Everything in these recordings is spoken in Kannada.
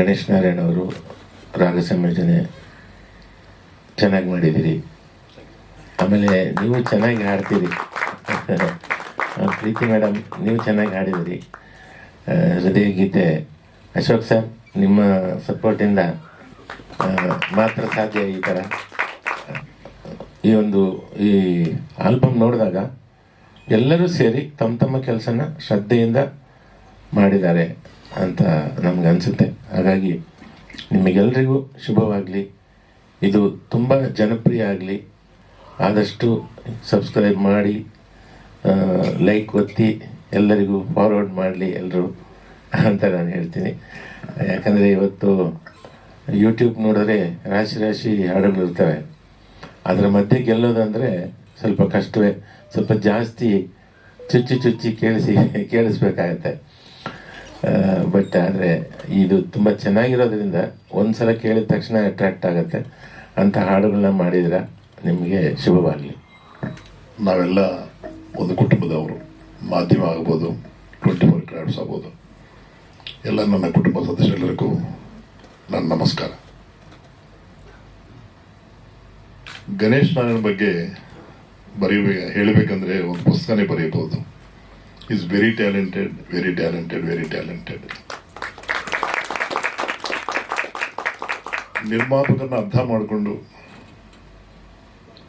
ಗಣೇಶ್ ನಾರಾಯಣ ಅವರು ರಾಗ ಸಂಯೋಜನೆ ಚೆನ್ನಾಗಿ ಮಾಡಿದ್ದೀರಿ. ಆಮೇಲೆ ನೀವು ಚೆನ್ನಾಗಿ ಹಾಡ್ತೀರಿ ಪ್ರೀತಿ ಮೇಡಮ್, ನೀವು ಚೆನ್ನಾಗಿ ಹಾಡಿದಿರಿ ಹೃದಯ ಗೀತೆ. ಅಶೋಕ್ ಸರ್, ನಿಮ್ಮ ಸಪೋರ್ಟಿಂದ ಮಾತ್ರ ಸಾಧ್ಯ ಈ ಥರ ಈ ಒಂದು, ಈ ಆಲ್ಬಮ್ ನೋಡಿದಾಗ ಎಲ್ಲರೂ ಸೇರಿ ತಮ್ಮ ತಮ್ಮ ಕೆಲಸನ ಶ್ರದ್ಧೆಯಿಂದ ಮಾಡಿದ್ದಾರೆ. ಅಂತ ನಮ್ಗೆ ಅನಿಸುತ್ತೆ. ಹಾಗಾಗಿ ನಿಮಗೆಲ್ರಿಗೂ ಶುಭವಾಗಲಿ. ಇದು ತುಂಬ ಜನಪ್ರಿಯ ಆಗಲಿ. ಆದಷ್ಟು ಸಬ್ಸ್ಕ್ರೈಬ್ ಮಾಡಿ ಲೈಕ್ ಒತ್ತಿ, ಎಲ್ಲರಿಗೂ ಫಾರ್ವರ್ಡ್ ಮಾಡಲಿ ಎಲ್ಲರೂ ಅಂತ ನಾನು ಹೇಳ್ತೀನಿ. ಯಾಕಂದರೆ ಇವತ್ತು ಯೂಟ್ಯೂಬ್ ನೋಡಿದ್ರೆ ರಾಶಿ ರಾಶಿ ಹಾಡುಗಳಿರ್ತವೆ ಅದರ ಮಧ್ಯೆ ಗೆಲ್ಲೋದಂದರೆ ಸ್ವಲ್ಪ ಕಷ್ಟವೇ. ಸ್ವಲ್ಪ ಜಾಸ್ತಿ ಚುಚ್ಚಿ ಚುಚ್ಚಿ ಕೇಳಿಸಿ, ಕೇಳಿಸ್ಬೇಕಾಗತ್ತೆ. ಬಟ್ ಆದರೆ ಇದು ತುಂಬ ಚೆನ್ನಾಗಿರೋದ್ರಿಂದ ಒಂದು ಸಲ ಕೇಳಿದ ತಕ್ಷಣ ಅಟ್ರಾಕ್ಟ್ ಆಗುತ್ತೆ. ಅಂಥ ಹಾಡುಗಳನ್ನ ಮಾಡಿದ್ರೆ ನಿಮಗೆ ಶುಭವಾಗಲಿ. ನಾವೆಲ್ಲ ಒಂದು ಕುಟುಂಬದವರು. ಮಾಧ್ಯಮ ಆಗ್ಬೋದು ಟ್ವೆಂಟಿ ಫೋರ್ ಕ್ರಾಫ್ಟ್ಸ್ ಆಗ್ಬೋದು. ಎಲ್ಲ ನನ್ನ ಕುಟುಂಬ ಸದಸ್ಯರೆಲ್ಲರಿಗೂ ನನ್ನ ನಮಸ್ಕಾರ. ಗಣೇಶ್ ನಾರಾಯಣ ಬಗ್ಗೆ ಬರೀಬೇಕು ಹೇಳಬೇಕಂದ್ರೆ ಒಂದು ಪುಸ್ತಕನೇ ಬರೀಬಹುದು is very talented very talented very talented ನಿರ್ಮಾಪಕರನ್ನ ಅರ್ಥ ಮಾಡಿಕೊಂಡು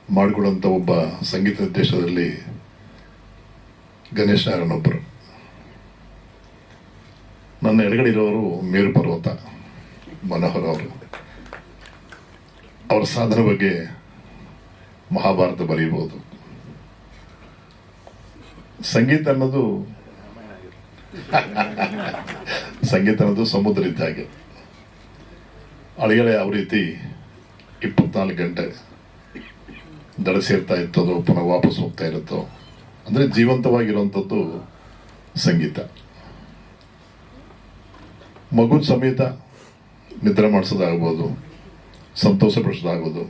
ಮಾಡಿಕೊಡುವಂಥ ಒಬ್ಬ ಸಂಗೀತ ನಿರ್ದೇಶದಲ್ಲಿ ಗಣೇಶ್ ನನ್ನ ಎಡಗಡೆ ಇರೋರು ಮೇರು ಪರ್ವತ, ಮನೋಹರ್ ಅವರು. ಅವರ ಸಾಧನೆ ಬಗ್ಗೆ ಮಹಾಭಾರತ ಬರೆಯಬಹುದು. ಸಂಗೀತ ಅನ್ನೋದು ಸಂಗೀತ ಅನ್ನೋದು ಸಮುದ್ರ ಇದ್ದ ಹಾಗೆ. ಅಳಿಗಳೆ ಯಾವ ರೀತಿ ಇಪ್ಪತ್ನಾಲ್ಕು ಗಂಟೆ ದಡ ಸೇರ್ತಾ ಇರ್ತದೋ, ಪುನಃ ವಾಪಸ್ ಹೋಗ್ತಾ ಇರುತ್ತೋ, ಅಂದರೆ ಜೀವಂತವಾಗಿರುವಂಥದ್ದು ಸಂಗೀತ. ಮಗು ಸಮೇತ ನಿದ್ರೆ ಮಾಡಿಸೋದಾಗ್ಬೋದು, ಸಂತೋಷ ಪಡಿಸೋದಾಗ್ಬೋದು,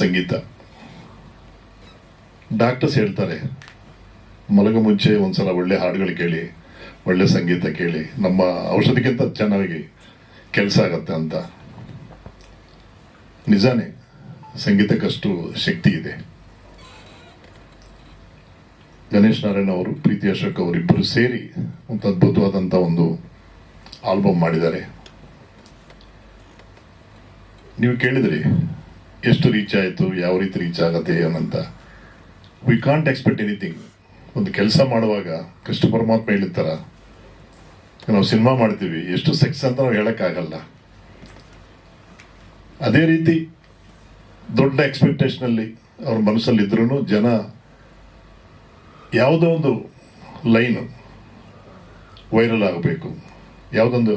ಸಂಗೀತ. ಡಾಕ್ಟರ್ಸ್ ಹೇಳ್ತಾರೆ, ಮಲಗ ಮುಂಚೆ ಒಂದ್ಸಲ ಒಳ್ಳೆ ಹಾಡುಗಳು ಕೇಳಿ, ಒಳ್ಳೆ ಸಂಗೀತ ಕೇಳಿ, ನಮ್ಮ ಔಷಧಿಗಿಂತ ಚೆನ್ನಾಗಿ ಕೆಲಸ ಆಗತ್ತೆ ಅಂತ. ನಿಜಾನೇ, ಸಂಗೀತಕ್ಕಷ್ಟು ಶಕ್ತಿ ಇದೆ. ಗಣೇಶ್ ನಾರಾಯಣ್ ಅವರು, ಪ್ರೀತಿ ಅಶೋಕ್ ಅವರಿಬ್ಬರು ಸೇರಿ ಒಂದು ಅದ್ಭುತವಾದಂಥ ಒಂದು ಆಲ್ಬಮ್ ಮಾಡಿದ್ದಾರೆ. ನೀವು ಕೇಳಿದ್ರಿ, ಎಷ್ಟು ರೀಚ್ ಆಯಿತು, ಯಾವ ರೀತಿ ರೀಚ್ ಆಗತ್ತೆ ಏನಂತ ವಿ ಕಾಂಟ್ ಎಕ್ಸ್ಪೆಕ್ಟ್ ಎನಿಥಿಂಗ್ ಒಂದು ಕೆಲಸ ಮಾಡುವಾಗ ಕೃಷ್ಣ ಪರಮಾತ್ಮ ಹೇಳಿರ್ತಾರ, ನಾವು ಸಿನಿಮಾ ಮಾಡ್ತೀವಿ, ಎಷ್ಟು ಸಕ್ಸಸ್ ಅಂತ ನಾವು ಹೇಳೋಕ್ಕಾಗಲ್ಲ. ಅದೇ ರೀತಿ ದೊಡ್ಡ ಎಕ್ಸ್ಪೆಕ್ಟೇಷನಲ್ಲಿ ಅವ್ರ ಮನಸ್ಸಲ್ಲಿ ಇದ್ರೂ ಜನ ಯಾವುದೋ ಒಂದು ಲೈನು ವೈರಲ್ ಆಗಬೇಕು, ಯಾವುದೊಂದು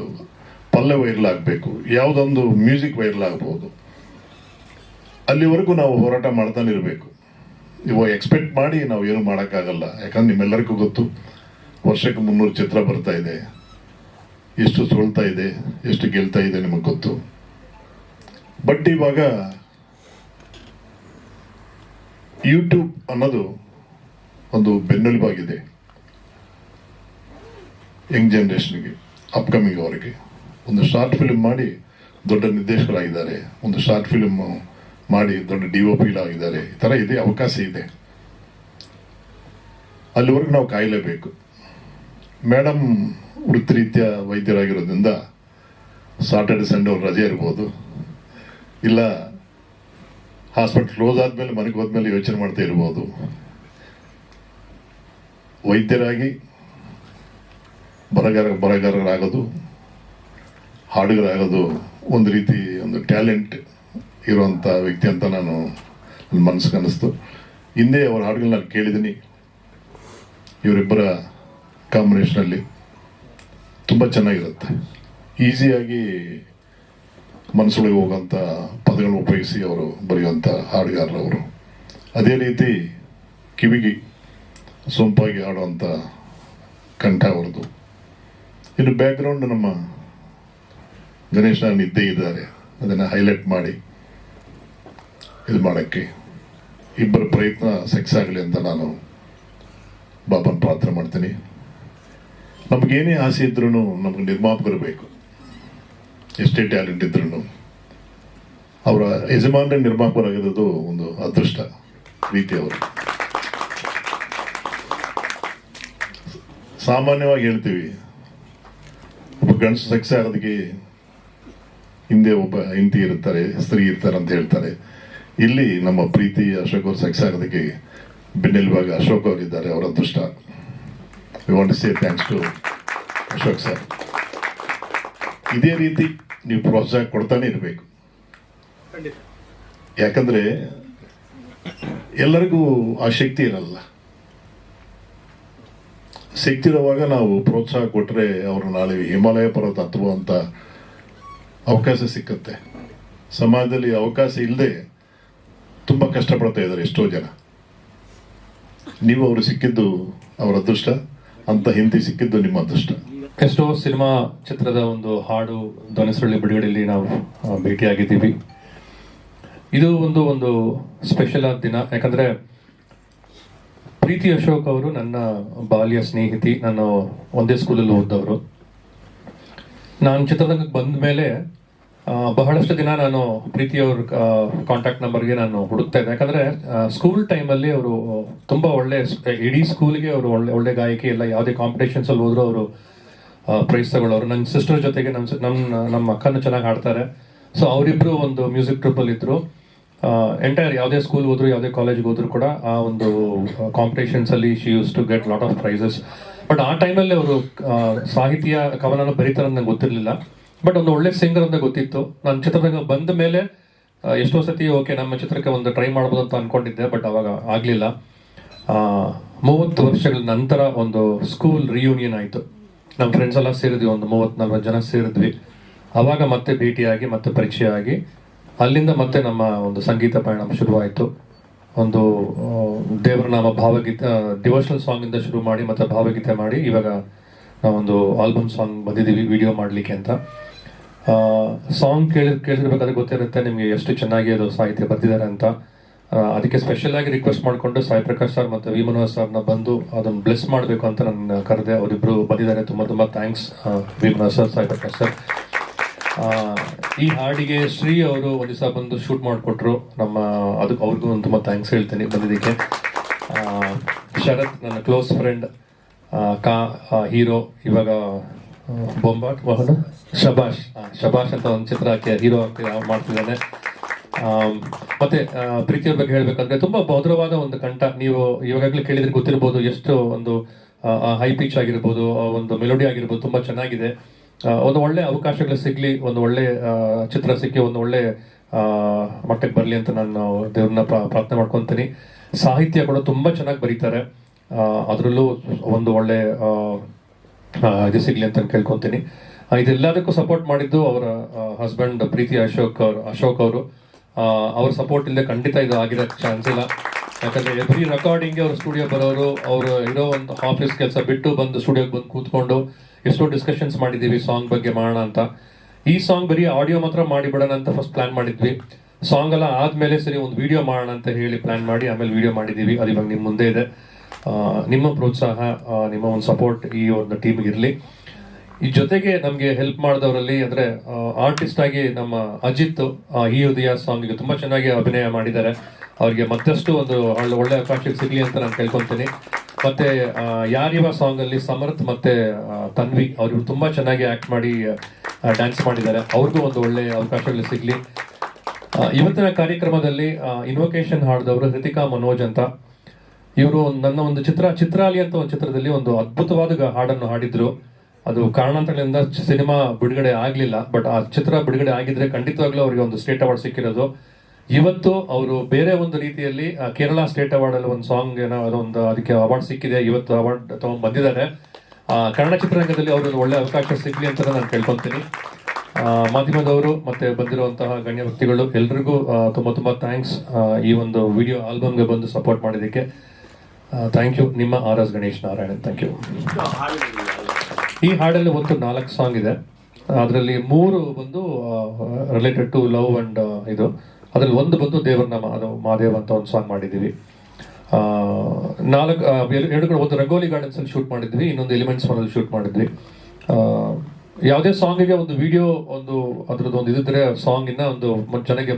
ಪಲ್ಲೆ ವೈರಲ್ ಆಗಬೇಕು, ಯಾವುದೊಂದು ಮ್ಯೂಸಿಕ್ ವೈರಲ್ ಆಗ್ಬೋದು ಅಲ್ಲಿವರೆಗೂ ನಾವು ಹೋರಾಟ ಮಾಡ್ತಾನೆ ಇರಬೇಕು. ಇವಾಗ ಎಕ್ಸ್ಪೆಕ್ಟ್ ಮಾಡಿ ನಾವು ಏನು ಮಾಡೋಕ್ಕಾಗಲ್ಲ ಯಾಕಂದ್ರೆ ನಿಮ್ಮೆಲ್ಲರಿಗೂ ಗೊತ್ತು ವರ್ಷಕ್ಕೆ ಮುನ್ನೂರು ಚಿತ್ರ ಬರ್ತಾ ಇದೆ ಎಷ್ಟು ಸೋಳ್ತಾ ಇದೆ ಎಷ್ಟು ಗೆಲ್ತಾ ಇದೆ ನಿಮಗೆ ಗೊತ್ತು ಬಟ್ ಇವಾಗ ಯೂಟ್ಯೂಬ್ ಅನ್ನೋದು ಒಂದು ಬೆನ್ನೆಲುಬಾಗಿದೆ ಯಂಗ್ ಜನ್ರೇಷನ್ಗೆ ಅಪ್ಕಮಿಂಗ್ ಅವರಿಗೆ. ಒಂದು ಶಾರ್ಟ್ ಫಿಲ್ಮ್ ಮಾಡಿ ದೊಡ್ಡ ನಿರ್ದೇಶಕರಾಗಿದ್ದಾರೆ. ಒಂದು ಶಾರ್ಟ್ ಫಿಲ್ಮ್ ಮಾಡಿ ದೊಡ್ಡ ಡಿ ಒ ಆಗಿದ್ದಾರೆ ಈ ಥರ ಇದೆ, ಅವಕಾಶ ಇದೆ. ಅಲ್ಲಿವರೆಗೂ ನಾವು ಕಾಯಲೇಬೇಕು. ಮೇಡಮ್ ವೃತ್ತಿರೀತ್ಯ ವೈದ್ಯರಾಗಿರೋದ್ರಿಂದ ಸಾಟರ್ಡೆ ಸಂಡೇ ಅವ್ರು ರಜೆ ಇರ್ಬೋದು. ಇಲ್ಲ ಹಾಸ್ಪಿಟ್ಲ್ ಕ್ಲೋಸ್ ಆದಮೇಲೆ ಮನೆಗೆ ಹೋದ್ಮೇಲೆ ಯೋಚನೆ ಮಾಡ್ತಾ ಇರ್ಬೋದು. ವೈದ್ಯರಾಗಿ ಬರಗಾರ ಬರಗಾರರಾಗೋದು, ಹಾಡುಗರಾಗೋದು ಒಂದು ರೀತಿ ಒಂದು ಟ್ಯಾಲೆಂಟ್ ಇರುವಂಥ ವ್ಯಕ್ತಿ ಅಂತ ನಾನು ನನ್ನ ಮನಸ್ಸಿಗೆ ಅನ್ನಿಸ್ತು. ಹಿಂದೆ ಅವರ ಹಾಡುಗಳನ್ನ ನಾನು ಕೇಳಿದ್ದೀನಿ. ಇವರಿಬ್ಬರ ಕಾಂಬಿನೇಷನಲ್ಲಿ ತುಂಬ ಚೆನ್ನಾಗಿರುತ್ತೆ. ಈಸಿಯಾಗಿ ಮನಸ್ಸೊಳಗೆ ಹೋಗುವಂಥ ಪದಗಳನ್ನು ಉಪಯೋಗಿಸಿ ಅವರು ಬರೆಯುವಂಥ ಹಾಡುಗಾರರವರು. ಅದೇ ರೀತಿ ಕಿವಿಗೆ ಸೊಂಪಾಗಿ ಹಾಡುವಂಥ ಕಂಠ ಅವರದು ಇನ್ನು ಬ್ಯಾಕ್ಗ್ರೌಂಡ್ ನಮ್ಮ ಗಣೇಶ ನಿದ್ದೆ ಇದ್ದಾರೆ. ಅದನ್ನು ಹೈಲೈಟ್ ಮಾಡಿ. ಇದು ಮಾಡೋಕ್ಕೆ ಇಬ್ಬರ ಪ್ರಯತ್ನ ಸಕ್ಸಸ್ ಆಗಲಿ ಅಂತ ನಾನು ಬಾಬನ್ ಪ್ರಾರ್ಥನೆ ಮಾಡ್ತೀನಿ. ನಮಗೇನೇ ಆಸೆ ಇದ್ರೂ ನಮ್ಗೆ ನಿರ್ಮಾಪಕರು ಬೇಕು. ಎಷ್ಟೇ ಟ್ಯಾಲೆಂಟ್ ಇದ್ರೂ ಅವರ ಯಜಮಾನ ನಿರ್ಮಾಪಕರಾಗಿರೋದು ಒಂದು ಅದೃಷ್ಟ ರೀತಿ ಅವರು. ಸಾಮಾನ್ಯವಾಗಿ ಹೇಳ್ತೀವಿ, ಒಬ್ಬ ಗಂಡಸು ಸಕ್ಸಸ್ ಆಗೋದಕ್ಕೆ ಹಿಂದೆ ಒಬ್ಬ ಹೆಂಡತಿ ಇರ್ತಾರೆ, ಸ್ತ್ರೀ ಇರ್ತಾರೆ ಅಂತ ಹೇಳ್ತಾರೆ. ಇಲ್ಲಿ ನಮ್ಮ ಪ್ರೀತಿ ಅಶೋಕ್ ಅವ್ರು ಸಕ್ಸಸ್ ಆಗೋದಕ್ಕೆ ಬೆನ್ನೆಲುಬಾಗ ಅಶೋಕ್ ಅವರು ಇದ್ದಾರೆ ಅವರ ಅದೃಷ್ಟ. We want say thanks to Ashok sir ಇದೇ ರೀತಿ ನೀವು ಪ್ರೋತ್ಸಾಹ ಕೊಡ್ತಾನೆ ಇರಬೇಕು. ಯಾಕಂದ್ರೆ ಎಲ್ಲರಿಗೂ ಆ ಶಕ್ತಿ ಇರಲ್ಲ. ಶಕ್ತಿ ಇರುವಾಗ ನಾವು ಪ್ರೋತ್ಸಾಹ ಕೊಟ್ಟರೆ ಅವರು ನಾಳೆ ಹಿಮಾಲಯ ಪರ್ವತ ಹತ್ತುವಂಥ ಅವಕಾಶ ಸಿಕ್ಕತ್ತೆ. ಸಮಾಜದಲ್ಲಿ ಅವಕಾಶ ಇಲ್ಲದೆ ತುಂಬ ಕಷ್ಟಪಡ್ತಾ ಇದ್ದಾರೆ ಎಷ್ಟೋ ಜನ. ನೀವು ಅವರು ಸಿಕ್ಕಿದ್ದು ಅವರ ಅದೃಷ್ಟ, ಅಂತ ಹಿಂದಿ ಸಿಕ್ಕಿದ್ದು ನಿಮ್ಮ ಅದೃಷ್ಟ. ಎಷ್ಟೋ ಸಿನಿಮಾ ಚಿತ್ರದ ಒಂದು ಹಾಡು ಧ್ವನಿಸುಳ್ಳಿ ಬಿಡುಗಡೆಯಲ್ಲಿ ನಾವು ಭೇಟಿಯಾಗಿದ್ದೀವಿ. ಇದು ಒಂದು ಒಂದು ಸ್ಪೆಷಲ್ ಆದ ದಿನ. ಯಾಕಂದ್ರೆ ಪ್ರೀತಿ ಅಶೋಕ್ ಅವರು ನನ್ನ ಬಾಲ್ಯ ಸ್ನೇಹಿತಿ ನಾನು ಒಂದೇ ಸ್ಕೂಲಲ್ಲಿ ಓದ್ದವರು. ನಾನು ಚಿತ್ರರಂಗಕ್ಕೆ ಬಂದ ಮೇಲೆ ಬಹಳಷ್ಟು ದಿನ ನಾನು ಪ್ರೀತಿಯವ್ರ ಕಾಂಟ್ಯಾಕ್ಟ್ ನಂಬರ್ಗೆ ನಾನು ಹುಡುಕ್ತಾ ಇದ್ದೆ. ಯಾಕಂದ್ರೆ ಸ್ಕೂಲ್ ಟೈಮಲ್ಲಿ ಅವರು ತುಂಬಾ ಒಳ್ಳೆ ಇಡೀ ಸ್ಕೂಲ್ಗೆ ಅವರು ಒಳ್ಳೆ ಒಳ್ಳೆ ಗಾಯಕಿ, ಎಲ್ಲ ಯಾವುದೇ ಕಾಂಪಿಟೇಷನ್ಸ್ ಅಲ್ಲಿ ಹೋದ್ರು ಅವರು ಪ್ರೈಸ್ ತಗೊಳ್ಳೋರು. ನನ್ನ ಸಿಸ್ಟರ್ ಜೊತೆಗೆ ನಮ್ಮ ನಮ್ಮ ನಮ್ಮ ಅಕ್ಕನೂ ಚೆನ್ನಾಗಿ ಹಾಡ್ತಾರೆ. ಸೊ ಅವರಿಬ್ರು ಒಂದು ಮ್ಯೂಸಿಕ್ ಟ್ರಿಪ್ ಅಲ್ಲಿ ಇದ್ರು. ಎಂಟೈರ್ ಯಾವುದೇ ಸ್ಕೂಲ್ ಹೋದ್ರು, ಯಾವುದೇ ಕಾಲೇಜ್ಗೆ ಹೋದ್ರು ಕೂಡ ಆ ಒಂದು ಕಾಂಪಿಟೇಷನ್ಸ್ ಅಲ್ಲಿ she uses to get lot of prizes but ಆ ಟೈಮಲ್ಲಿ ಅವರು ಸಾಹಿತ್ಯ, ಕವನನ ಬರೀತಾರೆ ನಂಗೆ ಗೊತ್ತಿರಲಿಲ್ಲ. ಬಟ್ ಒಂದು ಒಳ್ಳೆ ಸಿಂಗರ್ ಅಂತ ಗೊತ್ತಿತ್ತು. ನಾನು ಚಿತ್ರರಂಗ ಬಂದ ಮೇಲೆ ಎಷ್ಟೋ ಸತಿ ಓಕೆ ನಮ್ಮ ಚಿತ್ರಕ್ಕೆ ಒಂದು ಟ್ರೈ ಮಾಡ್ಬೋದು ಅಂತ ಅನ್ಕೊಂಡಿದ್ದೆ ಬಟ್ ಅವಾಗ ಆಗಲಿಲ್ಲ. ಮೂವತ್ತು ವರ್ಷಗಳ ನಂತರ ಒಂದು ಸ್ಕೂಲ್ ರಿಯೂನಿಯನ್ ಆಯಿತು. ನಮ್ಮ ಫ್ರೆಂಡ್ಸ್ ಎಲ್ಲ ಸೇರಿದ್ವಿ, ಒಂದು ಮೂವತ್ತು ನಲ್ವತ್ತು ಜನ ಸೇರಿದ್ವಿ. ಅವಾಗ ಮತ್ತೆ ಭೇಟಿಯಾಗಿ, ಮತ್ತೆ ಪರಿಚಯ ಆಗಿ ಅಲ್ಲಿಂದ ಮತ್ತೆ ನಮ್ಮ ಒಂದು ಸಂಗೀತ ಪಯಣ ಶುರುವಾಯಿತು. ಒಂದು ದೇವರ ನಾಮ ಭಾವಗೀತೆ ಡಿವೋಷನಲ್ ಇಂದ ಶುರು ಮಾಡಿ, ಮತ್ತೆ ಭಾವಗೀತೆ ಮಾಡಿ, ಇವಾಗ ನಾವೊಂದು ಆಲ್ಬಮ್ ಸಾಂಗ್ ಬಂದಿದ್ದೀವಿ ವಿಡಿಯೋ ಮಾಡಲಿಕ್ಕೆ ಅಂತ. ಸಾಂಗ್ ಕೇಳಿ, ಕೇಳಿರ್ಬೇಕಾದ್ರೆ ಗೊತ್ತಿರುತ್ತೆ, ನಿಮಗೆ ಎಷ್ಟು ಚೆನ್ನಾಗಿ ಅದು ಸಾಹಿತ್ಯ ಬರ್ತಿದ್ದಾರೆ ಅಂತ. ಅದಕ್ಕೆ ಸ್ಪೆಷಲ್ ಆಗಿ ರಿಕ್ವೆಸ್ಟ್ ಮಾಡಿಕೊಂಡು ಸಾಯಿ ಪ್ರಕಾಶ್ ಸರ್ ಮತ್ತು ವಿ ಮನೋಹರ್ ಸರ್ನ ಬಂದು ಅದನ್ನು ಬ್ಲೆಸ್ ಮಾಡಬೇಕು ಅಂತ ನನ್ನ ಕರೆದೆ. ಅವರಿಬ್ಬರು ಬಂದಿದ್ದಾರೆ, ತುಂಬ ತುಂಬ thanks V sir, Sai Prakash sir. ಈ ಹಾಡಿಗೆ ಶ್ರೀ ಅವರು ಒಂದು ಬಂದು ಶೂಟ್ ಮಾಡಿಕೊಟ್ರು. ನಮ್ಮ ಅದಕ್ಕೆ ಅವ್ರಿಗೂ ಒಂದು ತುಂಬ ಥ್ಯಾಂಕ್ಸ್ ಹೇಳ್ತೀನಿ ಬಂದಿದ್ದಕ್ಕೆ. ಶರತ್ ನನ್ನ ಕ್ಲೋಸ್ ಫ್ರೆಂಡ್ ಕಾ ಹೀರೋ ಇವಾಗ ಬೊಂಬಾಟ್ ವಾಹನ? ಶಭಾಷ್ ಶಬಾಷ್ ಅಂತ ಒಂದು ಚಿತ್ರಕ್ಕೆ ಹೀರೋ ಮಾಡ್ತಿದ್ದಾನೆ. ಮತ್ತೆ ಪ್ರೀತಿಯ ಬಗ್ಗೆ ಹೇಳ್ಬೇಕಂದ್ರೆ ತುಂಬಾ ಭದ್ರವಾದ ಒಂದು ಕಂಠ. ನೀವು ಇವಾಗಲೇ ಕೇಳಿದ್ರೆ ಗೊತ್ತಿರ್ಬೋದು ಎಷ್ಟು ಒಂದು ಹೈ ಪಿಚ್ ಆಗಿರ್ಬೋದು ಒಂದು ಮೆಲೋಡಿ ಆಗಿರ್ಬೋದು, ತುಂಬಾ ಚೆನ್ನಾಗಿದೆ. ಒಂದು ಒಳ್ಳೆ ಅವಕಾಶಗಳು ಸಿಗ್ಲಿ, ಒಂದು ಒಳ್ಳೆ ಚಿತ್ರ ಸಿಕ್ಕಿ, ಒಂದು ಒಳ್ಳೆ ಮಟ್ಟಕ್ಕೆ ಬರಲಿ ಅಂತ ನಾನು ದೇವ್ರನ್ನ ಪ್ರಾ- ಪ್ರಾರ್ಥನೆ ಮಾಡ್ಕೊತೀನಿ. ಸಾಹಿತ್ಯ ಕೂಡ ತುಂಬಾ ಚೆನ್ನಾಗಿ ಬರೀತಾರೆ. ಅದರಲ್ಲೂ ಒಂದು ಒಳ್ಳೆ ಇದು ಸಿಗ್ಲಿ ಅಂತ ಕೇಳ್ಕೊತೀನಿ. ಇದೆಲ್ಲದಕ್ಕೂ ಸಪೋರ್ಟ್ ಮಾಡಿದ್ದು ಅವರ ಹಸ್ಬೆಂಡ್ ಪ್ರೀತಿ ಅಶೋಕ್ ಅವರು ಅಶೋಕ್ ಅವರು. ಅವ್ರ ಸಪೋರ್ಟ್ ಇಲ್ಲದೆ ಖಂಡಿತ ಇದು ಆಗಿರೋ ಚಾನ್ಸ್ ಇಲ್ಲ. ಯಾಕಂದ್ರೆ ಎವ್ರಿ ರೆಕಾರ್ಡಿಂಗ್ ಅವ್ರ ಸ್ಟುಡಿಯೋ ಬರೋರು, ಅವರು ಇರೋ ಒಂದು ಆಫೀಸ್ ಕೆಲಸ ಬಿಟ್ಟು ಬಂದು ಸ್ಟುಡಿಯೋಗೆ ಬಂದು ಕೂತ್ಕೊಂಡು ಎಷ್ಟೋ ಡಿಸ್ಕಷನ್ಸ್ ಮಾಡಿದ್ದೀವಿ ಸಾಂಗ್ ಬಗ್ಗೆ ಮಾಡೋಣ ಅಂತ. ಈ ಸಾಂಗ್ ಬರೀ ಆಡಿಯೋ ಮಾತ್ರ ಮಾಡಿಬಿಡೋಣ ಅಂತ ಫಸ್ಟ್ ಪ್ಲಾನ್ ಮಾಡಿದ್ವಿ. ಸಾಂಗ್ ಎಲ್ಲ ಆದ್ಮೇಲೆ ಸರಿ ಒಂದು ವಿಡಿಯೋ ಮಾಡೋಣ ಅಂತ ಹೇಳಿ ಪ್ಲಾನ್ ಮಾಡಿ, ಆಮೇಲೆ ವಿಡಿಯೋ ಮಾಡಿದ್ದೀವಿ. ಅದು ಇವಾಗ ನಿಮ್ಮ ಮುಂದೆ ಇದೆ. ನಿಮ್ಮ ಪ್ರೋತ್ಸಾಹ ನಿಮ್ಮ ಒಂದು ಸಪೋರ್ಟ್ ಈ ಒಂದು ಟೀಮ್ಗೆ ಇರಲಿ. ಈ ಜೊತೆಗೆ ನಮಗೆ ಹೆಲ್ಪ್ ಮಾಡಿದವರಲ್ಲಿ ಅಂದ್ರೆ ಆರ್ಟಿಸ್ಟ್ ಆಗಿ ನಮ್ಮ ಅಜಿತ್ ಈ ಉದಯ ಸಾಂಗ್ ತುಂಬಾ ಚೆನ್ನಾಗಿ ಅಭಿನಯ ಮಾಡಿದ್ದಾರೆ. ಅವ್ರಿಗೆ ಮತ್ತಷ್ಟು ಒಂದು ಒಳ್ಳೆ ಅವಕಾಶ ಸಿಗ್ಲಿ ಅಂತ ನಾನು ಕೇಳ್ಕೊಂತೀನಿ. ಮತ್ತೆ ಯಾರಿವ ಸಾಂಗ್ ಅಲ್ಲಿ ಸಮರ್ಥ್ ಮತ್ತೆ ತನ್ವಿ ಅವರು ತುಂಬಾ ಚೆನ್ನಾಗಿ ಆಕ್ಟ್ ಮಾಡಿ ಡ್ಯಾನ್ಸ್ ಮಾಡಿದ್ದಾರೆ. ಅವ್ರಿಗೂ ಒಂದು ಒಳ್ಳೆ ಅವಕಾಶಗಳು ಸಿಗ್ಲಿ. ಇವತ್ತಿನ ಕಾರ್ಯಕ್ರಮದಲ್ಲಿ ಇನ್ವೊಕೇಶನ್ ಹಾಡಿದವರು ಹೃತಿಕಾ ಮನೋಜ್ ಅಂತ. ಇವರು ನನ್ನ ಒಂದು ಚಿತ್ರ ಚಿತ್ರಾಲಿ ಅಂತ ಒಂದು ಚಿತ್ರದಲ್ಲಿ ಒಂದು ಅದ್ಭುತವಾದ ಹಾಡನ್ನು ಹಾಡಿದ್ರು. ಅದು ಕಾರಣಾಂತರಗಳಿಂದ ಸಿನಿಮಾ ಬಿಡುಗಡೆ ಆಗಲಿಲ್ಲ ಬಟ್ ಆ ಚಿತ್ರ ಬಿಡುಗಡೆ ಆಗಿದ್ರೆ ಖಂಡಿತವಾಗ್ಲೂ ಅವರಿಗೆ ಒಂದು ಸ್ಟೇಟ್ ಅವಾರ್ಡ್ ಸಿಕ್ಕಿರೋದು. ಇವತ್ತು ಅವರು ಬೇರೆ ಒಂದು ರೀತಿಯಲ್ಲಿ ಕೇರಳ ಸ್ಟೇಟ್ ಅವಾರ್ಡ್ ಅಲ್ಲಿ ಒಂದು ಸಾಂಗ್ ಏನೋ ಒಂದು ಅದಕ್ಕೆ ಅವಾರ್ಡ್ ಸಿಕ್ಕಿದೆ, ಇವತ್ತು ಅವಾರ್ಡ್ ತಗೊಂಡ್ ಬಂದಿದ್ದಾರೆ. ಕನ್ನಡ ಚಿತ್ರರಂಗದಲ್ಲಿ ಅವ್ರಿಗೆ ಒಳ್ಳೆ ಅವಕಾಶ ಸಿಗ್ಲಿ ಅಂತ ನಾನು ಕೇಳ್ಕೊಂತೀನಿ. ಮಾಧ್ಯಮದವರು ಮತ್ತೆ ಬಂದಿರುವಂತಹ ಗಣ್ಯ ವ್ಯಕ್ತಿಗಳು ಎಲ್ರಿಗೂ ತುಂಬ ತುಂಬಾ ಥ್ಯಾಂಕ್ಸ್ ಈ ಒಂದು ವಿಡಿಯೋ ಆಲ್ಬಮ್ಗೆ ಬಂದು ಸಪೋರ್ಟ್ ಮಾಡಿದ್ದಕ್ಕೆ. ಥ್ಯಾಂಕ್ ಯು ನಿಮ್ಮ R S Ganesh Narayanan thank you ಈ ಹಾಡಲ್ಲಿ ಒಂದು ನಾಲ್ಕು ಸಾಂಗ್ ಇದೆ. ಅದರಲ್ಲಿ ಮೂರು ಬಂದು ರಿಲೇಟೆಡ್ ಟು ಲವ್ ಅಂಡ್ ಇದು. ಅದ್ರಲ್ಲಿ ಒಂದು ಬಂದು ದೇವರ ನಾಮ ಅದು ಅಂತ ಒಂದು ಸಾಂಗ್ ಮಾಡಿದ್ದೀವಿ. ನಾಲ್ಕು ಎರಡು ಕಡೆ ಒಂದು ರಂಗೋಲಿ ಗಾರ್ಡನ್ಸ್ ಅಲ್ಲಿ ಶೂಟ್ ಮಾಡಿದ್ವಿ, ಇನ್ನೊಂದು ಎಲಿಮೆಂಟ್ಸ್ ಮನಲ್ಲಿ ಶೂಟ್ ಮಾಡಿದ್ವಿ. ಯಾವುದೇ ಸಾಂಗಿಗೆ ಒಂದು ವಿಡಿಯೋ ಒಂದು ಅದ್ರದ್ದು ಒಂದು ಇದ್ರೆ ಸಾಂಗ್ ಇನ್ನ ಒಂದು ಜನಕ್ಕೆ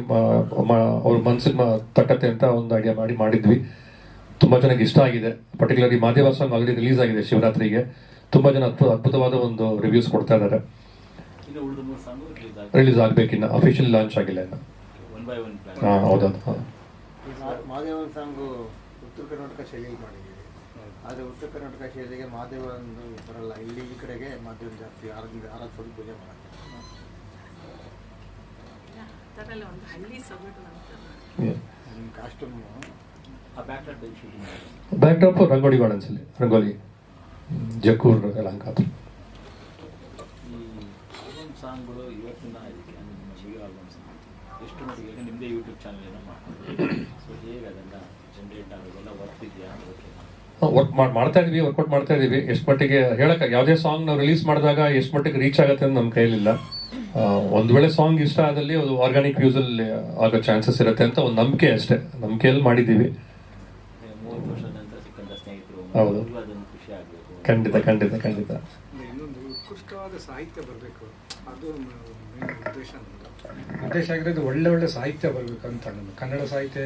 ಅವ್ರ ಮನ್ಸಿಗೆ ತಟ್ಟತೆ ಅಂತ ಒಂದು ಐಡಿಯಾ ಮಾಡಿ ಮಾಡಿದ್ವಿ. ತುಂಬಾ ಜನಕ್ಕೆ ಇಷ್ಟ ಆಗಿದೆ. Particularly Madeva song already release ಆಗಿದೆ ಶಿವರಾತ್ರಿಗೆ. ತುಂಬಾ ಜನ ಅದ್ಭುತ ಅದ್ಭುತವಾದ ಒಂದು ರಿವ್ಯೂಸ್ ಕೊಡ್ತಾ ಇದ್ದಾರೆ. ರಿಲೀಸ್ ಆಗ್ಬೇಕಿನ್ನ. ಅಫಿಷಿಯಲ್ ಲಾಂಚ್ ಆಗಿಲ್ಲ ಇನ್ನು. ಒನ್ ಬೈ ಒನ್ ಪ್ಲಾನ್ ಹಾ ಹೌದೌದು. ಮಾದೇವನ್ ಸಾಂಗು ಉತ್ತರ ಕರ್ನಾಟಕ ಶೈಲಿಯಲ್ಲಿ ಮಾಡಿದ್ದೀವಿ ಆದರೆ ಉತ್ತರ ಕರ್ನಾಟಕ ಶೈಲಿಗೆ ಮಾದೇವನ್ ಬರಲ್ಲ ಇಲ್ಲಿ ಈ ಕಡೆಗೆ ಮಾದೇವನ್ ಜಾಸ್ತಿ ಆರಾಧನೆ ಆರಾಧಿಸೋದು ಪೂಜೆ. ನಿಮ್ಮ ಕಾಸ್ಟ್ಯೂಮು ಆ ಬ್ಯಾಕ್ ಡ್ರಾಪ್ ಬಗ್ಗೆ ಬ್ಯಾಕ್ ಡ್ರಾಪ್ ರಂಗೋಲಿ ಗಾರ್ಡನ್ಸ್ ಅಲ್ಲಿ ರಂಗೋಲಿ. ಜಕ್ಕೂರ್ ಅಲಂಕಾರ ಹತ್ರ. ಈ ಆಲ್ಬಮ್ ಸಾಂಗ್ಗಳು ಇವತ್ತಿನ ಇದಕ್ಕೆ ಅಂದ್ರೆ ನಿಮ್ಮ ವಿಡಿಯೋ ಆಲ್ಬಮ್ಸ್ ಎಷ್ಟು ಮಟ್ಟಿಗೆ ಈಗ ನಿಮ್ಮದೇ ಯೂಟ್ಯೂಬ್ ಚಾನಲ್ ಏನೋ ಮಾಡ್ತೀವಿ ಸೊ ಹೇಗೆ ಅದೆಲ್ಲ ಜನರೇಟ್ ಆಗೋದೆಲ್ಲ ವರ್ಕ್ ಇದೆಯಾ? ಓಕೆ ವರ್ಕ್ ಮಾಡ್ತಾ ಇದೀವಿ ವರ್ಕೌಟ್ ಮಾಡ್ತಾ ಇದೀವಿ. ಎಷ್ಟು ಮಟ್ಟಿಗೆ ಹೇಳಕ್ ಯಾವುದೇ ಸಾಂಗ್ ನಾವು ರಿಲೀಸ್ ಮಾಡಿದಾಗ ಎಷ್ಟು ಮಟ್ಟಿಗೆ ರೀಚ್ ಆಗುತ್ತೆ ಅಂತ ನಮ್ಮ ಕೈಲಿಲ್ಲ. ಒಂದು ವೇಳೆ ಸಾಂಗ್ ಇಷ್ಟ ಆದಲ್ಲಿ ಅದು ಆರ್ಗಾನಿಕ್ ವ್ಯೂಸಲ್ಲಿ ಆಗೋ ಚಾನ್ಸಸ್ ಇರುತ್ತೆ ಅಂತ ಒಂದು ನಂಬಿಕೆ ಅಷ್ಟೇ. ನಂಬಿಕೆಯಲ್ಲಿ ಸ್ನೇಹಿತರು ಹೌದು. ಅವ್ರಿಗೂ ಅದೊಂದು ಖುಷಿ ಆಗಬೇಕು ಖಂಡಿತ ಖಂಡಿತ ಖಂಡಿತ. ಇನ್ನೊಂದು ಉತ್ಕೃಷ್ಟವಾದ ಸಾಹಿತ್ಯ ಬರಬೇಕು. ಅದು ಉದ್ದೇಶ ಆಗಿರೋದು ಒಳ್ಳೆ ಒಳ್ಳೆ ಸಾಹಿತ್ಯ ಬರಬೇಕು ಅಂತ ಕನ್ನಡ ಸಾಹಿತ್ಯ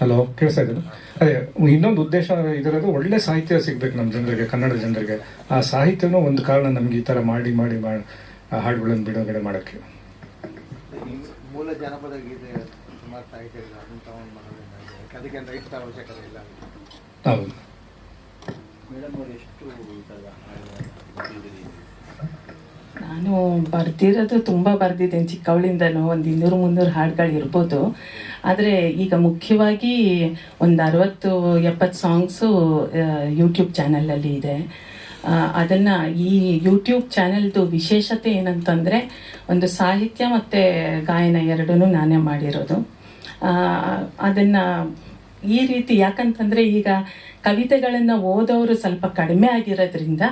ಹಲೋ ಕೇಳಿಸ್ತಾ ಇದ್ದೀನಿ? ಅದೇ ಇನ್ನೊಂದು ಉದ್ದೇಶ ಇದರದು ಒಳ್ಳೆ ಸಾಹಿತ್ಯ ಸಿಗ್ಬೇಕು ನಮ್ಮ ಜನರಿಗೆ ಕನ್ನಡ ಜನರಿಗೆ. ಆ ಸಾಹಿತ್ಯನೂ ಒಂದು ಕಾರಣ ನಮ್ಗೆ ಈ ಥರ ಮಾಡಿ ಮಾಡಿ ಮಾಡಿ ಆ ಹಾಡುಗಳನ್ನು ಬಿಡುಗಡೆ ಮಾಡೋಕ್ಕೆ. ಮೂಲ ಜಾನಪದ ಗೀತೆ ಸುಮಾರು ಸಾಹಿತ್ಯ ಅದಕ್ಕೆ ರೈತರ ಅವಶ್ಯಕತೆ ಇಲ್ಲ ಹೌದು ಮೇಡಮ್ ಅವರು ಎಷ್ಟು ಈ ಥರದ ಹಾಡುಗಳನ್ನ ಬರ್ದಿದ್ದೀರಿ? ನಾನು ಬರ್ದಿರೋದು ತುಂಬ ಬರ್ದಿದ್ದೇನೆ. ಚಿಕ್ಕವಳಿಂದನೂ ಒಂದು ಇನ್ನೂರು ಮುನ್ನೂರು ಹಾಡುಗಳು ಇರ್ಬೋದು. ಆದರೆ ಈಗ ಮುಖ್ಯವಾಗಿ ಒಂದು ಅರವತ್ತು, ಎಪ್ಪತ್ತು ಸಾಂಗ್ಸು ಯೂಟ್ಯೂಬ್ ಚಾನಲಲ್ಲಿ ಇದೆ. ಅದನ್ನು ಈ ಯೂಟ್ಯೂಬ್ ಚಾನಲ್ದು ವಿಶೇಷತೆ ಏನಂತಂದರೆ ಒಂದು ಸಾಹಿತ್ಯ ಮತ್ತು ಗಾಯನ ಎರಡೂ ನಾನೇ ಮಾಡಿರೋದು. ಅದನ್ನ ಈ ರೀತಿ ಯಾಕಂತಂದರೆ ಈಗ ಕವಿತೆಗಳನ್ನು ಓದೋರು ಸ್ವಲ್ಪ ಕಡಿಮೆ ಆಗಿರೋದ್ರಿಂದ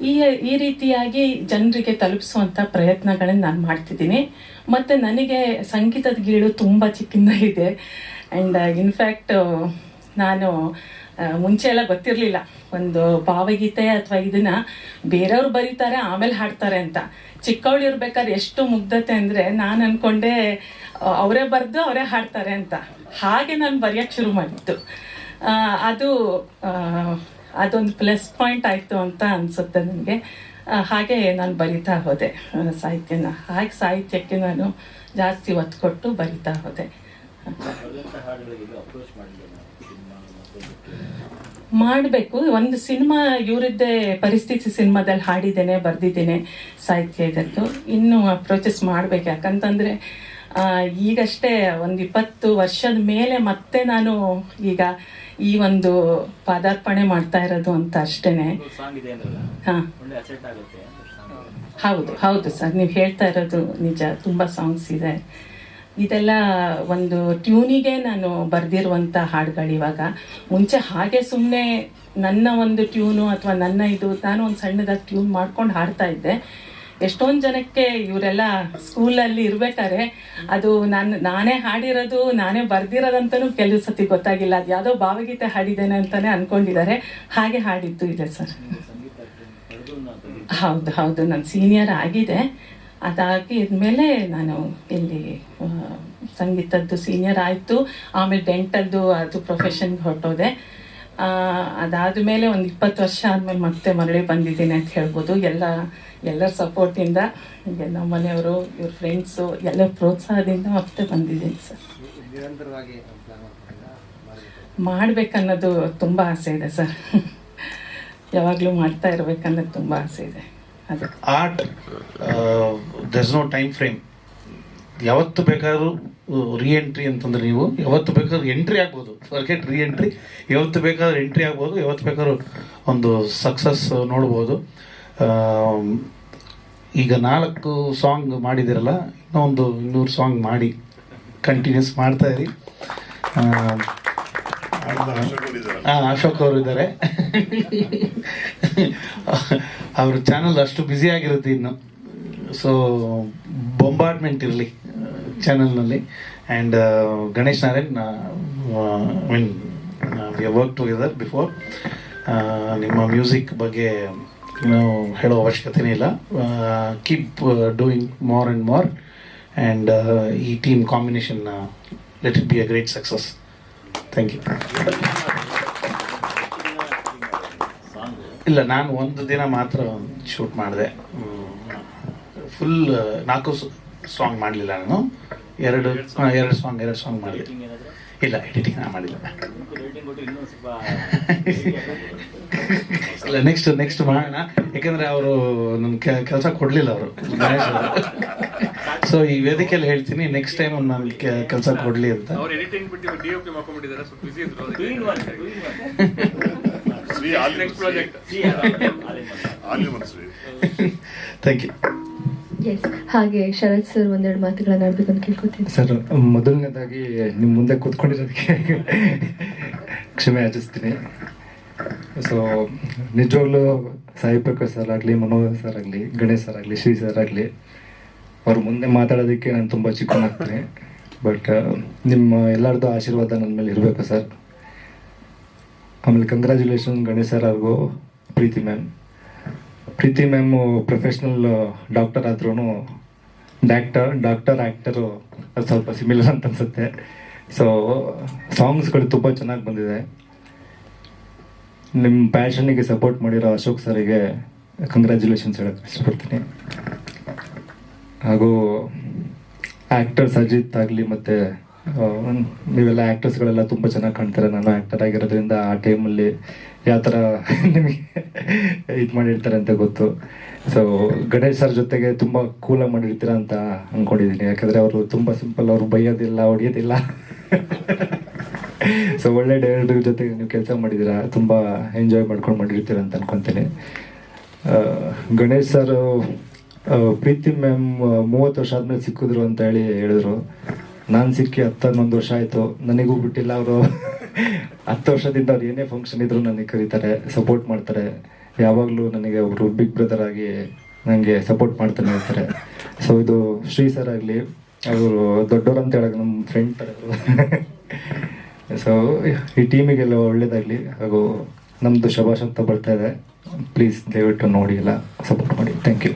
ಈ ಈ ರೀತಿಯಾಗಿ ಜನರಿಗೆ ತಲುಪಿಸುವಂಥ ಪ್ರಯತ್ನಗಳನ್ನು ನಾನು ಮಾಡ್ತಿದ್ದೀನಿ. ಮತ್ತು ನನಗೆ ಸಂಗೀತದ ಗೀಳು ತುಂಬ ಚಿಕ್ಕಿಂದ ಇದೆ. ಆ್ಯಂಡ್ ಇನ್ಫ್ಯಾಕ್ಟ್ ನಾನು ಆ, ಮುಂಚೆ ಎಲ್ಲ ಗೊತ್ತಿರಲಿಲ್ಲ. ಒಂದು ಭಾವಗೀತೆ ಅಥವಾ ಇದನ್ನ ಬೇರೆಯವ್ರು ಬರೀತಾರೆ ಆಮೇಲೆ ಹಾಡ್ತಾರೆ ಅಂತ. ಚಿಕ್ಕವಳು ಇರ್ಬೇಕಾದ್ರೆ ಎಷ್ಟು ಮುಗ್ಧತೆ ಅಂದರೆ ನಾನು ಅನ್ಕೊಂಡೆ ಅವರೇ ಬರೆದು ಅವರೇ ಹಾಡ್ತಾರೆ ಅಂತ. ಹಾಗೆ ನಾನು ಬರೆಯೋಕ್ಕೆ ಶುರು ಮಾಡಿದ್ದು. ಅದು ಅದೊಂದು ಪ್ಲಸ್ ಪಾಯಿಂಟ್ ಆಯಿತು ಅಂತ ಅನಿಸುತ್ತೆ ನನಗೆ ಹಾಗೆ ನಾನು ಬರಿತಾ ಹೋದೆ ಸಾಹಿತ್ಯನ. ಹಾಗೆ ಸಾಹಿತ್ಯಕ್ಕೆ ನಾನು ಜಾಸ್ತಿ ಒತ್ತು ಕೊಟ್ಟು ಬರಿತಾ ಹೋದೆ. ಮಾಡಬೇಕು. ಒಂದು ಸಿನಿಮಾ ಇವರಿದ್ದೇ ಪರಿಸ್ಥಿತಿ ಸಿನಿಮಾದಲ್ಲಿ ಹಾಡಿದ್ದೇನೆ ಬರೆದಿದ್ದೇನೆ ಸಾಹಿತ್ಯ ಇನ್ನೂ ಅಪ್ರೋಚಸ್ ಮಾಡಬೇಕು. ಯಾಕಂತಂದರೆ ಈಗಷ್ಟೇ ಒಂದು ಇಪ್ಪತ್ತು ವರ್ಷದ ಮೇಲೆ ಮತ್ತೆ ನಾನು ಈಗ ಈ ಒಂದು ಪಾದಾರ್ಪಣೆ ಮಾಡ್ತಾ ಇರೋದು ಅಂತ ಅಷ್ಟೇನೆ. ಹಾಂ. ಹೌದು ಹೌದು ಸರ್ ನೀವು ಹೇಳ್ತಾ ಇರೋದು ನಿಜ. ತುಂಬ ಸಾಂಗ್ಸ್ ಇದೆ. ಇದೆಲ್ಲ ಒಂದು ಟ್ಯೂನಿಗೆ ನಾನು ಬರೆದಿರುವಂಥ ಹಾಡುಗಳು ಇವಾಗ. ಮುಂಚೆ ಹಾಗೆ ಸುಮ್ಮನೆ ನನ್ನ ಒಂದು ಟ್ಯೂನು ಅಥವಾ ನನ್ನ ಇದು ನಾನು ಒಂದು ಸಣ್ಣದಾಗಿ ಟ್ಯೂನ್ ಮಾಡ್ಕೊಂಡು ಹಾಡ್ತಾ ಇದ್ದೆ. ಎಷ್ಟೊಂದು ಜನಕ್ಕೆ ಇವರೆಲ್ಲ ಸ್ಕೂಲಲ್ಲಿ ಇರ್ಬೇಕಾದ್ರೆ ಅದು ನಾನು, ನಾನೇ ಹಾಡಿರೋದು, ನಾನೇ ಬರ್ದಿರೋದಂತನೂ ಕೆಲವು ಸತಿ ಗೊತ್ತಾಗಿಲ್ಲ. ಅದು ಯಾವುದೋ ಭಾವಗೀತೆ ಹಾಡಿದ್ದೇನೆ ಅಂತಾನೆ ಅನ್ಕೊಂಡಿದ್ದಾರೆ. ಹಾಗೆ ಹಾಡಿದ್ದು ಇದೆ ಸರ್. ಹೌದು ಹೌದು. ನಾನು ಸೀನಿಯರ್ ಆಗಿದೆ. ಅದಾಗಿದ್ಮೇಲೆ ನಾನು ಇಲ್ಲಿ ಸಂಗೀತದ್ದು ಸೀನಿಯರ್ ಆಯಿತು. ಆಮೇಲೆ ಡೆಂಟಲ್ದು ಅದು ಪ್ರೊಫೆಷನ್ಗೆ ಹೊರಟೋದೆ. ಅದಾದಮೇಲೆ ಒಂದು ಇಪ್ಪತ್ತು ವರ್ಷ ಆದಮೇಲೆ ಮತ್ತೆ ಮರಳಿ ಬಂದಿದ್ದೀನಿ ಅಂತ ಹೇಳ್ಬೋದು. ಎಲ್ಲ ಎಲ್ಲರ ಸಪೋರ್ಟಿಂದ ಹೀಗೆ ನಮ್ಮ ಮನೆಯವರು ಇವ್ರ ಫ್ರೆಂಡ್ಸು ಎಲ್ಲ ಪ್ರೋತ್ಸಾಹದಿಂದ ಮತ್ತೆ ಬಂದಿದ್ದೀನಿ ಸರ್. ಮಾಡಬೇಕನ್ನೋದು ತುಂಬ ಆಸೆ ಇದೆ ಸರ್. ಯಾವಾಗಲೂ ಮಾಡ್ತಾ ಇರಬೇಕನ್ನೋದು ತುಂಬ ಆಸೆ ಇದೆ. ಅದು. Art there's no time frame ಯಾವತ್ತು ಬೇಕಾದ್ರೂ ರೀಎಂಟ್ರಿ ಅಂತಂದ್ರೆ ನೀವು ಯಾವತ್ತು ಬೇಕಾದ್ರೂ ಎಂಟ್ರಿ ಆಗ್ಬೋದು. ಫರ್ಗೆಟ್ ರೀಎಂಟ್ರಿ ಯಾವತ್ತು ಬೇಕಾದ್ರೂ ಎಂಟ್ರಿ ಆಗ್ಬೋದು ಯಾವತ್ತು ಬೇಕಾದ್ರೂ ಒಂದು ಸಕ್ಸಸ್ ನೋಡ್ಬೋದು. ಈಗ ನಾಲ್ಕು ಸಾಂಗ್ ಮಾಡಿದಿರಲ್ಲ ಇನ್ನೊಂದು ಇನ್ನೂರು ಸಾಂಗ್ ಮಾಡಿ ಕಂಟಿನ್ಯೂಸ್ ಮಾಡ್ತಾ ಇರಿ. ಹಾಂ ಅಶೋಕ್ ಅವ್ರು ಇದಾರಲ್ಲ? ಅಶೋಕ್ ಅವರು ಇದ್ದಾರೆ ಅವ್ರ ಚಾನಲ್ ಅಷ್ಟು ಬ್ಯುಸಿ ಆಗಿರುತ್ತೆ ಇನ್ನು. ಸೊ ಬೊಂಬಾರ್ಡ್ಮೆಂಟ್ ಇರಲಿ. ಚಾನಲ್ನಲ್ಲಿ and Ganesh Narayan I mean work together before ನಿಮ್ಮ ಮ್ಯೂಸಿಕ್ ಬಗ್ಗೆ ನಾವು ಹೇಳೋ ಅವಶ್ಯಕತೆನೇ ಇಲ್ಲ. Keep doing more and more and ಈ team combination let it be a great success thank you ಇಲ್ಲ, ನಾನು ಒಂದು ದಿನ ಮಾತ್ರ ಶೂಟ್ ಮಾಡಿದೆ. ಫುಲ್ ನಾಲ್ಕು ಸಾಂಗ್ ಮಾಡಲಿಲ್ಲ ನಾನು. ಎರಡು ಎರಡು ಸಾಂಗ್ ಎರಡು ಸಾಂಗ್ ಮಾಡಿದೆ ಇಲ್ಲ ಎಡಿಟಿಂಗ್ ನಾನು ಮಾಡಿಲ್ಲ. ಇಲ್ಲ ನೆಕ್ಸ್ಟ್ ನೆಕ್ಸ್ಟ್ ಮಾಡೋಣ. ಯಾಕಂದ್ರೆ ಅವರು ನನ್ನ ಕೆಲಸ ಕೊಡಲಿಲ್ಲ ಅವರು. ಸೊ ಈ ವೇದಿಕೆಯಲ್ಲಿ ಹೇಳ್ತೀನಿ ನೆಕ್ಸ್ಟ್ ಟೈಮ್ ನಾನು ಕೆಲಸ ಕೊಡಲಿ ಅಂತ. ಥ್ಯಾಂಕ್ ಯು ಹಾಗೆ ಶರತ್ ಸರ್ ಒಂದೆರಡು ಮಾತುಗಳನ್ನ ಆಡ್ಬೇಕು ಅಂತ ಕೇಳ್ಕೊತೀನಿ. ಸರ್ ಮೊದಲನೇದಾಗಿ ನಿಮ್ಮ ಮುಂದೆ ಕೂತ್ಕೊಂಡಿರೋದಕ್ಕೆ ಕ್ಷಮೆ ಆಚರಿಸ್ತೀನಿ. ಸೊ ನಿಜವಾಗ್ಲೂ ಸಾಯಿ ಪ್ರಕಾಶ್ ಸರ್ ಆಗಲಿ, ಮನೋಹರ್ ಸರ್ ಆಗಲಿ, ಗಣೇಶ್ ಸರ್ ಆಗಲಿ, ಶ್ರೀ ಸರ್ ಆಗಲಿ, ಅವ್ರ ಮುಂದೆ ಮಾತಾಡೋದಕ್ಕೆ ನಾನು ತುಂಬ ಚಿಕ್ಕನಾಗ್ತೀನಿ ಬಟ್ ನಿಮ್ಮ ಎಲ್ಲರದ್ದು ಆಶೀರ್ವಾದ ನನ್ನ ಮೇಲೆ ಇರಬೇಕು ಸರ್ ಆಮೇಲೆ ಕಂಗ್ರ್ಯಾಚುಲೇಷನ್ ಗಣೇಶ್ ಸರ್ ಅವ್ರಿಗೂ, Preethi ma'am Preethi ma'am professional doctor ಆದ್ರೂ ಡಾಕ್ಟರ್ ಡಾಕ್ಟರ್ ಆ್ಯಕ್ಟರು ಅದು ಸ್ವಲ್ಪ ಸಿಮಿಲರ್ ಅಂತ ಅನ್ಸುತ್ತೆ. ಸೊ ಸಾಂಗ್ಸ್ಗಳು ತುಂಬ ಚೆನ್ನಾಗಿ ಬಂದಿದೆ. ನಿಮ್ಮ ಪ್ಯಾಷನಿಗೆ ಸಪೋರ್ಟ್ ಮಾಡಿರೋ ಅಶೋಕ್ ಸರಿಗೆ ಕಂಗ್ರ್ಯಾಚುಲೇಷನ್ಸ್ ಹೇಳಕ್ಕೆ ಇಷ್ಟಪಡ್ತೀನಿ. ಹಾಗೂ ಆ್ಯಕ್ಟರ್ಸ್ ಅಜಿತ್ ಆಗಲಿ ಮತ್ತು ನೀವೆಲ್ಲ ಆ್ಯಕ್ಟರ್ಸ್ಗಳೆಲ್ಲ ತುಂಬ ಚೆನ್ನಾಗಿ ಕಾಣ್ತಾರೆ. ನಾನು ಆ್ಯಕ್ಟರ್ ಆಗಿರೋದ್ರಿಂದ ಆ ಟೈಮಲ್ಲಿ ಯಾವ ಥರ ನಿಮಗೆ ಇದು ಮಾಡಿರ್ತಾರೆ ಅಂತ ಗೊತ್ತು. ಸೊ ಗಣೇಶ್ ಸರ್ ಜೊತೆಗೆ ತುಂಬ ಕೂಲಾಗಿ ಮಾಡಿರ್ತೀರ ಅಂತ ಅಂದ್ಕೊಂಡಿದ್ದೀನಿ ಯಾಕಂದರೆ ಅವರು ತುಂಬ ಸಿಂಪಲ್ ಅವರು ಬೈಯೋದಿಲ್ಲ, ಹೊಡಿಯೋದಿಲ್ಲ. ಸೊ ಒಳ್ಳೆ ಡೈರೆಕ್ಟರ್ ಜೊತೆಗೆ ನೀವು ಕೆಲಸ ಮಾಡಿದ್ದೀರಾ ತುಂಬ ಎಂಜಾಯ್ ಮಾಡ್ಕೊಂಡು ಮಾಡಿರ್ತೀರ ಅಂತ ಅನ್ಕೊತೀನಿ. ಗಣೇಶ್ ಸರ್ ಪ್ರೀತಿ ಮ್ಯಾಮ್ ಮೂವತ್ತು ವರ್ಷ ಆದ್ಮೇಲೆ ಸಿಕ್ಕಿದ್ರು ಅಂತ ಹೇಳಿ ಹೇಳಿದ್ರು. ನಾನು ಸಿಕ್ಕಿ ಹತ್ತು ಹನ್ನೊಂದು ವರ್ಷ ಆಯಿತು. ನನಗೂ ಬಿಟ್ಟಿಲ್ಲ ಅವರು. ಹತ್ತು ವರ್ಷದಿಂದ ಅವ್ರು ಏನೇ ಫಂಕ್ಷನ್ ಇದ್ರು ನನಗೆ ಕರೀತಾರೆ ಸಪೋರ್ಟ್ ಮಾಡ್ತಾರೆ. ಯಾವಾಗಲೂ ನನಗೆ ಅವರು ಬಿಗ್ ಬ್ರದರ್ ಆಗಿ ನನಗೆ ಸಪೋರ್ಟ್ ಮಾಡ್ತಾನೆ ಇರ್ತಾರೆ. ಸೊ ಇದು ಶ್ರೀ ಸರ್ ಆಗಲಿ, ಅವರು ದೊಡ್ಡವರು ಅಂತ ಹೇಳಕ್ಕೆ ನಮ್ಮ ಫ್ರೆಂಡ್ ಥರ ಸೊ ಈ ಟೀಮಿಗೆಲ್ಲ ಒಳ್ಳೇದಾಗಲಿ, ಹಾಗೂ ನಮ್ಮದು ಶಬಾಷ್ ಅಂತ ಬರ್ತಾ ಇದೆ. ಪ್ಲೀಸ್ ದಯವಿಟ್ಟು ನೋಡಿ ಎಲ್ಲ ಸಪೋರ್ಟ್ ಮಾಡಿ. Thank you